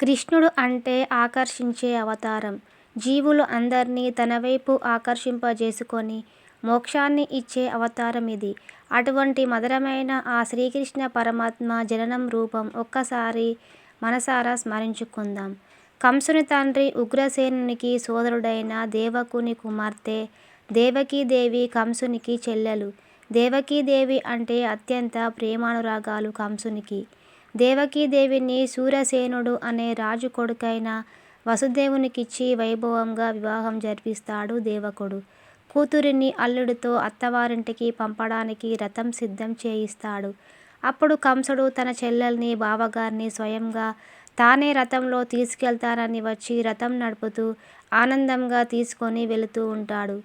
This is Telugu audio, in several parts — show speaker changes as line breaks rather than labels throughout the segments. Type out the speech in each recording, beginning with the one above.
కృష్ణుడు అంటే ఆకర్షించే అవతారం. జీవులు అందరిని తన వైపు ఆకర్షింపజేసుకొని మోక్షాన్ని ఇచ్చే అవతారం ఇది అటువంటి మధురమైన ఆ శ్రీకృష్ణ పరమాత్మ జననం రూపం ఒక్కసారి మనసారా స్మరించుకుందాం. కంసుని తండ్రి ఉగ్రసేనునికి సోదరుడైన దేవకుని కుమార్తె దేవకీదేవి కంసునికి చెల్లెలు. దేవకీదేవి అంటే అత్యంత ప్రేమానురాగాలు కంసునికి. దేవకీదేవిని సూర్యసేనుడు అనే రాజు కొడుకైన వసుదేవునికిచ్చి వైభవంగా వివాహం జరిపిస్తాడు దేవకుడు. కూతురిని అల్లుడితో అత్తవారింటికి పంపడానికి రథం సిద్ధం చేయిస్తాడు. అప్పుడు కంసుడు తన చెల్లెల్ని, బావగారిని స్వయంగా తానే రథంలో తీసుకెళ్తానని వచ్చి రథం నడుపుతూ ఆనందంగా తీసుకొని వెళుతూ ఉంటాడు.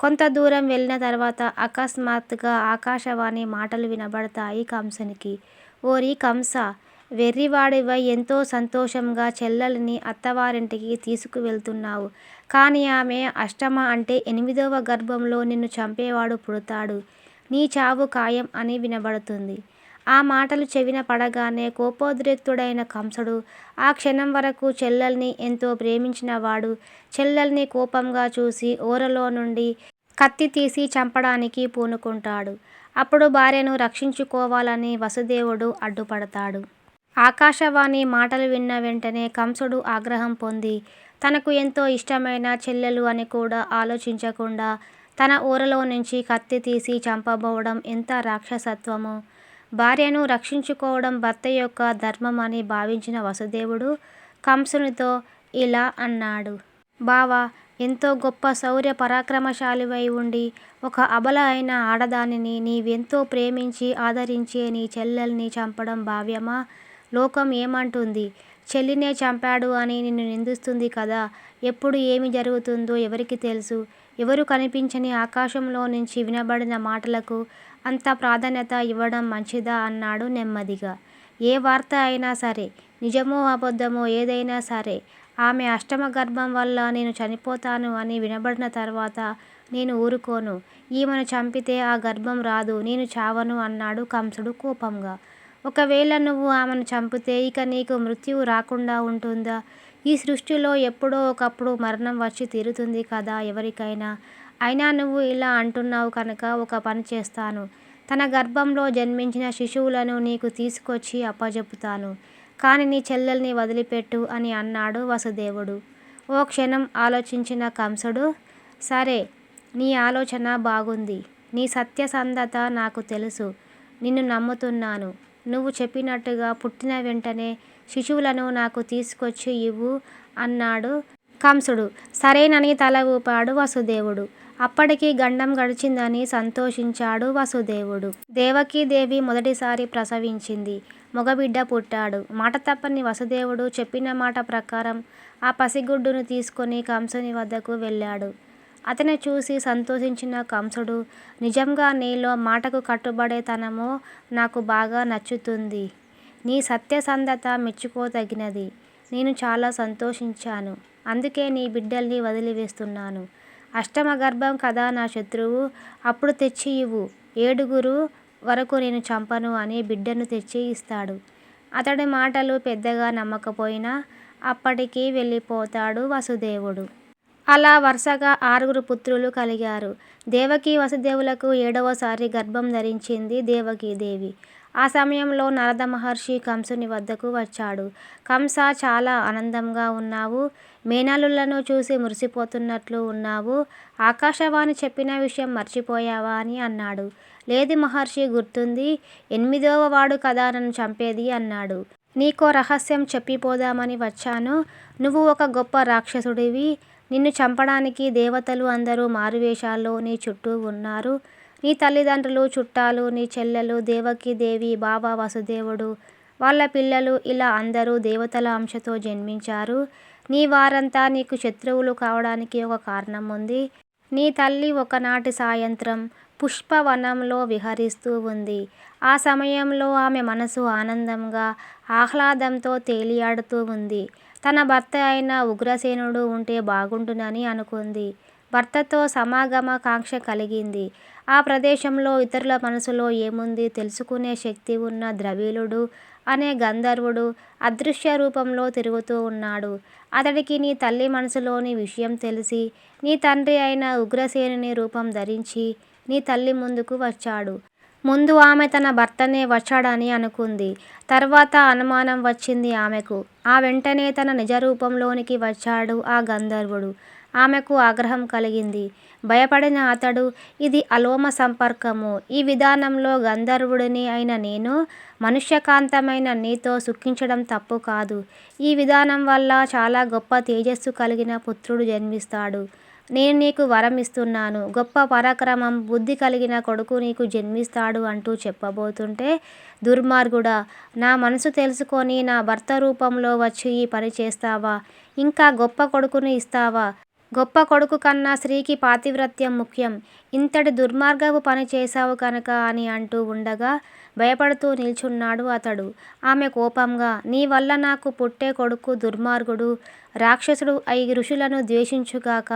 కొంత దూరం వెళ్ళిన తర్వాత అకస్మాత్తుగా ఆకాశవాణి మాటలు వినబడతాయి కంసునికి. ఓరి కంసా! వెర్రివాడివై ఎంతో సంతోషంగా చెల్లెలని అత్తవారింటికి తీసుకువెళ్తున్నావు కాని ఆమె అష్టమ అంటే ఎనిమిదవ గర్భంలో నిన్ను చంపేవాడు పుడతాడు. నీ చావు ఖాయం అని వినబడుతుంది. ఆ మాటలు చెవిన పడగానే కోపోద్రిక్తుడైన కంసుడు ఆ క్షణం వరకు చెల్లెల్ని ఎంతో ప్రేమించినవాడు చెల్లెల్ని కోపంగా చూసి ఓరలో నుండి కత్తి తీసి చంపడానికి పూనుకుంటాడు. అప్పుడు భార్యను రక్షించుకోవాలని వసుదేవుడు అడ్డుపడతాడు. ఆకాశవాణి మాటలు విన్న వెంటనే కంసుడు ఆగ్రహం పొంది తనకు ఎంతో ఇష్టమైన చెల్లెలు అని కూడా ఆలోచించకుండా తన ఊరలో నుంచి కత్తి తీసి చంపబోవడం ఎంత రాక్షసత్వమో! భార్యను రక్షించుకోవడం భర్త యొక్క ధర్మం అని భావించిన వసుదేవుడు కంసునితో ఇలా అన్నాడు. బావా! ఎంతో గొప్ప శౌర్య పరాక్రమశాలివై ఉండి ఒక అబల అయిన ఆడదానిని, నీవెంతో ప్రేమించి ఆదరించే నీ చెల్లెల్ని చంపడం భావ్యమా? లోకం ఏమంటుంది? చెల్లినే చంపాడు అని నిన్ను నిందిస్తుంది కదా! ఎప్పుడు ఏమి జరుగుతుందో ఎవరికి తెలుసు? ఎవరు కనిపించని ఆకాశంలో నుంచి వినబడిన మాటలకు అంత ప్రాధాన్యత ఇవ్వడం మంచిదా అన్నాడు నెమ్మదిగా. ఏ వార్త అయినా సరే! నిజమో అబద్ధమో ఏదైనా సరే! ఆమె అష్టమ గర్భం వల్ల నేను చనిపోతాను అని వినబడిన తర్వాత నేను ఊరుకోను. ఈమెను చంపితే ఆ గర్భం రాదు. నేను చావను అన్నాడు కంసుడు కోపంగా. ఒకవేళ నువ్వు ఆమెను చంపితే ఇక నీకు మృత్యువు రాకుండా ఉంటుందా? ఈ సృష్టిలో ఎప్పుడో ఒకప్పుడు మరణం వచ్చి తీరుతుంది కదా ఎవరికైనా! అయినా నువ్వు ఇలా అంటున్నావు కనుక ఒక పని చేస్తాను. తన గర్భంలో జన్మించిన శిశువులను నీకు తీసుకొచ్చి అప్పజెపుతాను. కాని నీ చెల్లెల్ని వదిలిపెట్టు అని అన్నాడు వసుదేవుడు. ఓ క్షణం ఆలోచించిన కంసుడు సరే! నీ ఆలోచన బాగుంది. నీ సత్యసంధత నాకు తెలుసు. నిన్ను నమ్ముతున్నాను. నువ్వు చెప్పినట్టుగా పుట్టిన వెంటనే శిశువులను నాకు తీసుకొచ్చి ఇవ్వు అన్నాడు కంసుడు. సరేనని తల ఊపాడు వసుదేవుడు. అప్పటికి గండం గడిచిందని సంతోషించాడు వసుదేవుడు. దేవకీదేవి మొదటిసారి ప్రసవించింది. మగబిడ్డ పుట్టాడు. మాట తప్పని వసుదేవుడు చెప్పినమాట ప్రకారం ఆ పసిగుడ్డును తీసుకొని కంసుని వద్దకు వెళ్ళాడు. అతని చూసి సంతోషించిన కంసుడు నిజంగా నీలో మాటకు కట్టుబడే తనమో నాకు బాగా నచ్చుతుంది. నీ సత్యసంధత మెచ్చుకోదగినది. నేను చాలా సంతోషించాను. అందుకే నీ బిడ్డల్ని వదిలివేస్తున్నాను. అష్టమ గర్భం కదా నా శత్రువు. అప్పుడు తెచ్చి ఇవ్వు. ఏడుగురు వరకు నేను చంపను అని బిడ్డను తెచ్చి ఇస్తాడు. అతడి మాటలు పెద్దగా నమ్మకపోయినా అప్పటికి వెళ్ళిపోతాడు వసుదేవుడు. అలా వరుసగా ఆరుగురు పుత్రులు కలిగారు. దేవకి వసుదేవులకు ఏడవసారి గర్భం ధరించింది దేవకీదేవి. ఆ సమయంలో నారద మహర్షి కంసుని వద్దకు వచ్చాడు. కంస చాలా ఆనందంగా ఉన్నావు. మేనలులను చూసి మురిసిపోతున్నట్లు ఉన్నావు. ఆకాశవాణి చెప్పిన విషయం మర్చిపోయావా అని అన్నాడు. లేదు మహర్షి గుర్తుంది. ఎనిమిదవ వాడు కదా నన్ను చంపేది అన్నాడు. నీకో రహస్యం చెప్పిపోదామని వచ్చాను. నువ్వు ఒక గొప్ప రాక్షసుడివి. నిన్ను చంపడానికి దేవతలు అందరూ మారువేషాల్లో నీ చుట్టూ ఉన్నారు. నీ తల్లిదండ్రులు, చుట్టాలు, నీ చెల్లెలు దేవకీదేవి, బావ వసుదేవుడు, వాళ్ళ పిల్లలు ఇలా అందరూ దేవతల అంశతో జన్మించారు. నీ వారంతా నీకు శత్రువులు కావడానికి ఒక కారణం ఉంది. నీ తల్లి ఒకనాటి సాయంత్రం పుష్పవనంలో విహరిస్తూ ఉంది. ఆ సమయంలో ఆమె మనసు ఆనందంగా, ఆహ్లాదంతో తేలియాడుతూ ఉంది. తన భర్త అయిన ఉగ్రసేనుడు ఉంటే బాగుండునని అనుకుంది. భర్తతో సమాగమ కాంక్ష కలిగింది. ఆ ప్రదేశంలో ఇతరుల మనసులో ఏముంది తెలుసుకునే శక్తి ఉన్న ద్రవీలుడు అనే గంధర్వుడు అదృశ్య రూపంలో తిరుగుతూ ఉన్నాడు. అతడికి నీ తల్లి మనసులోని విషయం తెలిసి నీ తండ్రి అయిన ఉగ్రసేనుని రూపం ధరించి నీ తల్లి ముందుకు వచ్చాడు. ముందు ఆమె తన భర్తనే వచ్చాడని అనుకుంది. తర్వాత అనుమానం వచ్చింది ఆమెకు. ఆ వెంటనే తన నిజ రూపంలోనికి వచ్చాడు ఆ గంధర్వుడు. ఆమెకు ఆగ్రహం కలిగింది. భయపడిన అతడు ఇది అలోమ సంపర్కము. ఈ విధానంలో గంధర్వుడిని అయిన నేను మనుష్యకాంతమైన నీతో సుఖించడం తప్పు కాదు ఈ విధానం వల్ల చాలా గొప్ప తేజస్సు కలిగిన పుత్రుడు జన్మిస్తాడు. నేను నీకు వరం ఇస్తున్నాను. గొప్ప పరాక్రమం, బుద్ధి కలిగిన కొడుకు నీకు జన్మిస్తాడు అంటూ చెప్పబోతుంటే దుర్మార్గుడా! నా మనసు తెలుసుకొని నా భర్త రూపంలో వచ్చి ఈ పని చేస్తావా? ఇంకా గొప్ప కొడుకుని ఇస్తావా? గొప్ప కొడుకు కన్నా స్త్రీకి పాతివ్రత్యం ముఖ్యం. ఇంతటి దుర్మార్గపు పని చేశావు కనుక అని అంటూ ఉండగా భయపడుతూ నిల్చున్నాడు అతడు. ఆమె కోపంగా నీ వల్ల నాకు పుట్టే కొడుకు దుర్మార్గుడు, రాక్షసుడు అయి ఋషులను ద్వేషించుగాక,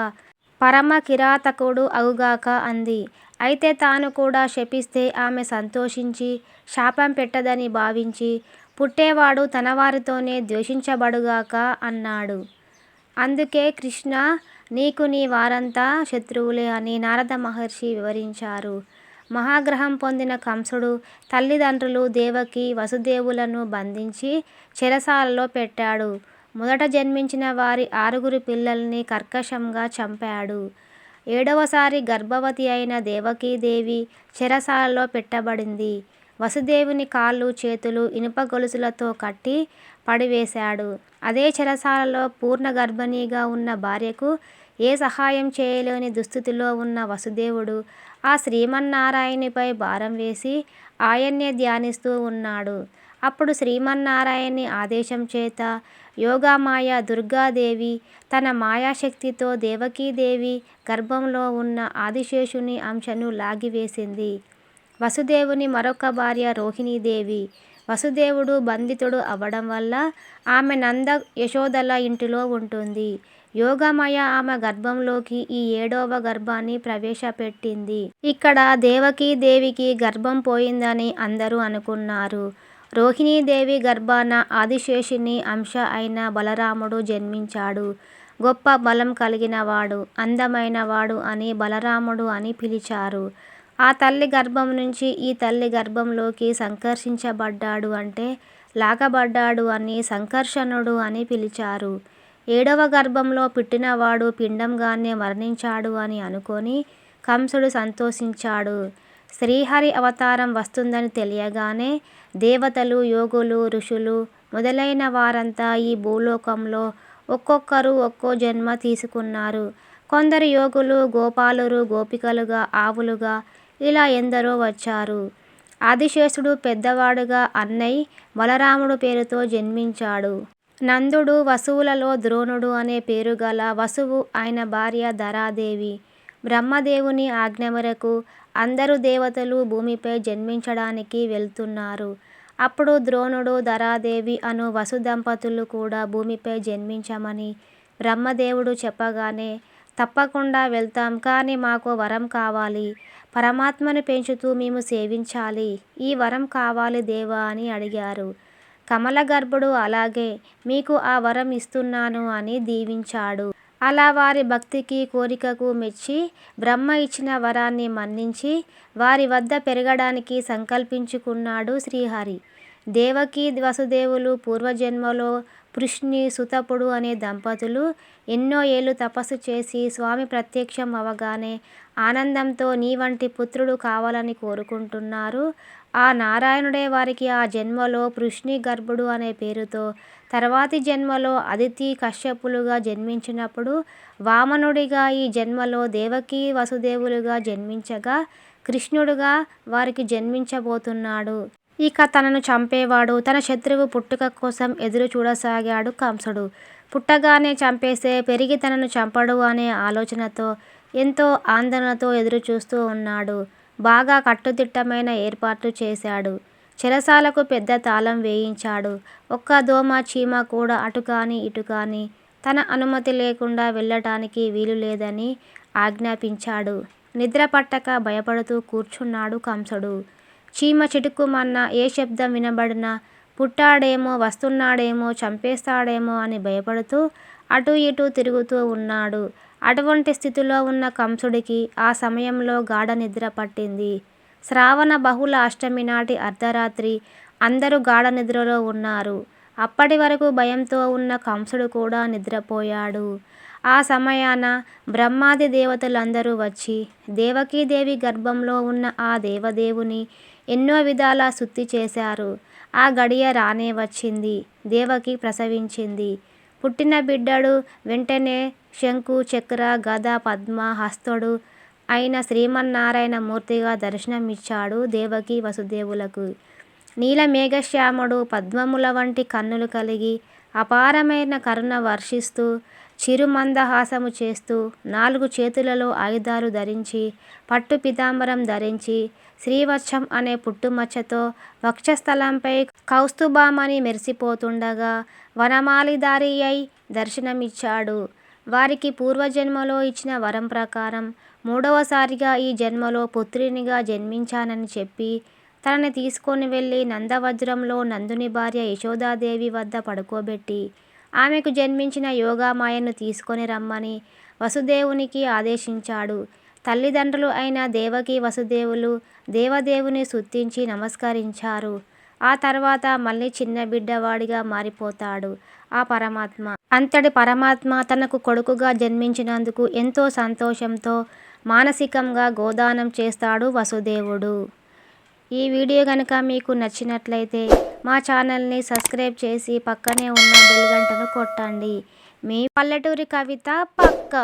పరమ కిరాతకుడు అగుగాక అంది. అయితే తాను కూడా శపిస్తే ఆమె సంతోషించి శాపం పెట్టదని భావించి పుట్టేవాడు తనవారితోనే ద్వేషించబడుగాక అన్నాడు. అందుకే కృష్ణా! నీకు నీ వారంతా శత్రువులే అని నారద మహర్షి వివరించారు. మహాగ్రహం పొందిన కంసుడు తల్లిదండ్రులు దేవకి, వసుదేవులను బంధించి చెరసాలలో పెట్టాడు. మొదట జన్మించిన వారి ఆరుగురు పిల్లల్ని కర్కశంగా చంపాడు. ఏడవసారి గర్భవతి అయిన దేవకీదేవి చెరసాలలో పెట్టబడింది. వసుదేవుని కాళ్ళు చేతులు ఇనుప గొలుసులతో కట్టి పడివేశాడు అదే చెరసాలలో పూర్ణ గర్భిణీగా ఉన్న భార్యకు ఏ సహాయం చేయలేని దుస్థితిలో ఉన్న వసుదేవుడు ఆ శ్రీమన్నారాయణిపై భారం వేసి ఆయన్నే ధ్యానిస్తూ ఉన్నాడు. అప్పుడు శ్రీమన్నారాయణి ఆదేశం చేత యోగామాయ దుర్గాదేవి తన మాయాశక్తితో దేవకీదేవి గర్భంలో ఉన్న ఆదిశేషుని అంశను లాగివేసింది. వసుదేవుని మరొక భార్య రోహిణీదేవి. వసుదేవుడు బంధితుడు అవడం వల్ల ఆమె నంద యశోదల ఇంటిలో ఉంటుంది. యోగమయ ఆమె గర్భంలోకి ఈ ఏడవ గర్భాన్ని ప్రవేశపెట్టింది. ఇక్కడ దేవకీదేవికి గర్భం పోయిందని అందరూ అనుకున్నారు. రోహిణీదేవి గర్భాన ఆదిశేషుని అంశ అయిన బలరాముడు జన్మించాడు. గొప్ప బలం కలిగినవాడు, అందమైనవాడు అని బలరాముడు అని పిలిచారు. ఆ తల్లి గర్భం నుంచి ఈ తల్లి గర్భంలోకి సంకర్షించబడ్డాడు అంటే లాగబడ్డాడు అని సంకర్షణుడు అని పిలిచారు. ఏడవ గర్భంలో పుట్టినవాడు పిండంగానే మరణించాడు అని అనుకొని కంసుడు సంతోషించాడు. శ్రీహరి అవతారం వస్తుందని తెలియగానే దేవతలు, యోగులు, ఋషులు మొదలైన వారంతా ఈ భూలోకంలో ఒక్కొక్కరు ఒక్కో జన్మ తీసుకున్నారు. కొందరు యోగులు గోపాలురు గోపికలుగా, ఆవులుగా ఇలా ఎందరో వచ్చారు. ఆదిశేషుడు పెద్దవాడుగా అన్నయ్య బలరాముడు పేరుతో జన్మించాడు. నందుడు వసువులలో ద్రోణుడు అనే పేరుగల వసువు ఆయన భార్య ధరాదేవి. బ్రహ్మదేవుని ఆజ్ఞమేరకు అందరు దేవతలు భూమిపై జన్మించడానికి వెళ్తున్నారు. అప్పుడు ద్రోణుడు, ధరాదేవి అను వసు దంపతులు కూడా భూమిపై జన్మించమని బ్రహ్మదేవుడు చెప్పగానే తప్పకుండా వెళ్తాం కానీ మాకు వరం కావాలి. పరమాత్మను పెంచుతూ మేము సేవించాలి. ఈ వరం కావాలి దేవా అని అడిగారు. కమలగర్భుడు అలాగే మీకు ఆ వరం ఇస్తున్నాను అని దీవించాడు. అలా వారి భక్తికి, కోరికకు మెచ్చి బ్రహ్మ ఇచ్చిన వరాన్ని మన్నించి వారి వద్ద పెరగడానికి సంకల్పించుకున్నాడు శ్రీహరి. దేవకీ, వసుదేవులు పూర్వజన్మలో పృష్ణి సుతపుడు అనే దంపతులు ఎన్నో ఏళ్ళు తపస్సు చేసి స్వామి ప్రత్యక్షం అవగానే ఆనందంతో నీ వంటి పుత్రుడు కావాలని కోరుకుంటున్నారు. ఆ నారాయణుడే వారికి ఆ జన్మలో పృష్ణి గర్భుడు అనే పేరుతో, తర్వాతి జన్మలో అదితి, కశ్యపులుగా జన్మించినప్పుడు వామనుడిగా ఈ జన్మలో దేవకీ, వసుదేవులుగా జన్మించగా కృష్ణుడుగా వారికి జన్మించబోతున్నాడు. ఇక తనను చంపేవాడు తన శత్రువు పుట్టుక కోసం ఎదురు చూడసాగాడు కంసుడు. పుట్టగానే చంపేస్తే పెరిగి తనను చంపడు అనే ఆలోచనతో ఎంతో ఆందోళనతో ఎదురుచూస్తూ ఉన్నాడు. బాగా కట్టుదిట్టమైన ఏర్పాట్లు చేశాడు. చెరసాలకు పెద్ద తాళం వేయించాడు. ఒక్క దోమ, చీమ కూడా అటుకాని ఇటుకాని తన అనుమతి లేకుండా వెళ్ళటానికి వీలులేదని ఆజ్ఞాపించాడు. నిద్రపట్టక భయపడుతూ కూర్చున్నాడు కంసుడు. చీమ చిటుక్కుమన్నా, ఏ శబ్దం వినబడినా పుట్టాడేమో వస్తున్నాడేమో చంపేస్తాడేమో అని భయపడుతూ అటూ ఇటూ తిరుగుతూ ఉన్నాడు. అటువంటి స్థితిలో ఉన్న కంసుడికి ఆ సమయంలో గాఢ నిద్ర పట్టింది. శ్రావణ బహుళ అష్టమి నాటి అర్ధరాత్రి. అందరూ గాఢ నిద్రలో ఉన్నారు. అప్పటి వరకు భయంతో ఉన్న కంసుడు కూడా నిద్రపోయాడు. ఆ సమయాన బ్రహ్మాది దేవతలందరూ వచ్చి దేవకీదేవి గర్భంలో ఉన్న ఆ దేవదేవుని ఎన్నో విధాలా శుద్ధి చేశారు. ఆ గడియ రానే వచ్చింది. దేవకి ప్రసవించింది. పుట్టిన బిడ్డడు వెంటనే శంఖు, చక్ర, గద, పద్మ హస్తుడు అయిన శ్రీమన్నారాయణ మూర్తిగా దర్శనమిచ్చాడు దేవకి వసుదేవులకు. నీలమేఘశ్యాముడు పద్మముల వంటి కన్నులు కలిగి అపారమైన కరుణ వర్షిస్తూ చిరు మందహాసము చేస్తూ నాలుగు చేతులలో ఆయుధాలు ధరించి పట్టు పితాంబరం ధరించి శ్రీవత్సం అనే పుట్టుమచ్చతో వక్షస్థలంపై కౌస్తుభామని మెరిసిపోతుండగా వనమాలిధారియై దర్శనమిచ్చాడు. వారికి పూర్వజన్మలో ఇచ్చిన వరం ప్రకారం మూడవసారిగా ఈ జన్మలో పుత్రినిగా జన్మించానని చెప్పి తనని తీసుకొని వెళ్ళి నందవజ్రంలో నందుని భార్య యశోదాదేవి వద్ద పడుకోబెట్టి ఆమెకు జన్మించిన యోగామాయను తీసుకొని రమ్మని వసుదేవునికి ఆదేశించాడు. తల్లిదండ్రులు అయిన దేవకి వసుదేవులు దేవదేవుని స్తుతించి నమస్కరించారు. ఆ తర్వాత మళ్ళీ చిన్న బిడ్డవాడిగా మారిపోతాడు ఆ పరమాత్మ. అంతటి పరమాత్మ తనకు కొడుకుగా జన్మించినందుకు ఎంతో సంతోషంతో మానసికంగా గోదానం చేస్తాడు వసుదేవుడు. ఈ వీడియో కనుక మీకు నచ్చినట్లయితే మా ఛానల్ని సబ్స్క్రైబ్ చేసి పక్కనే ఉన్న బెల్ గంటను కొట్టండి. మీ పల్లెటూరి కవిత పక్క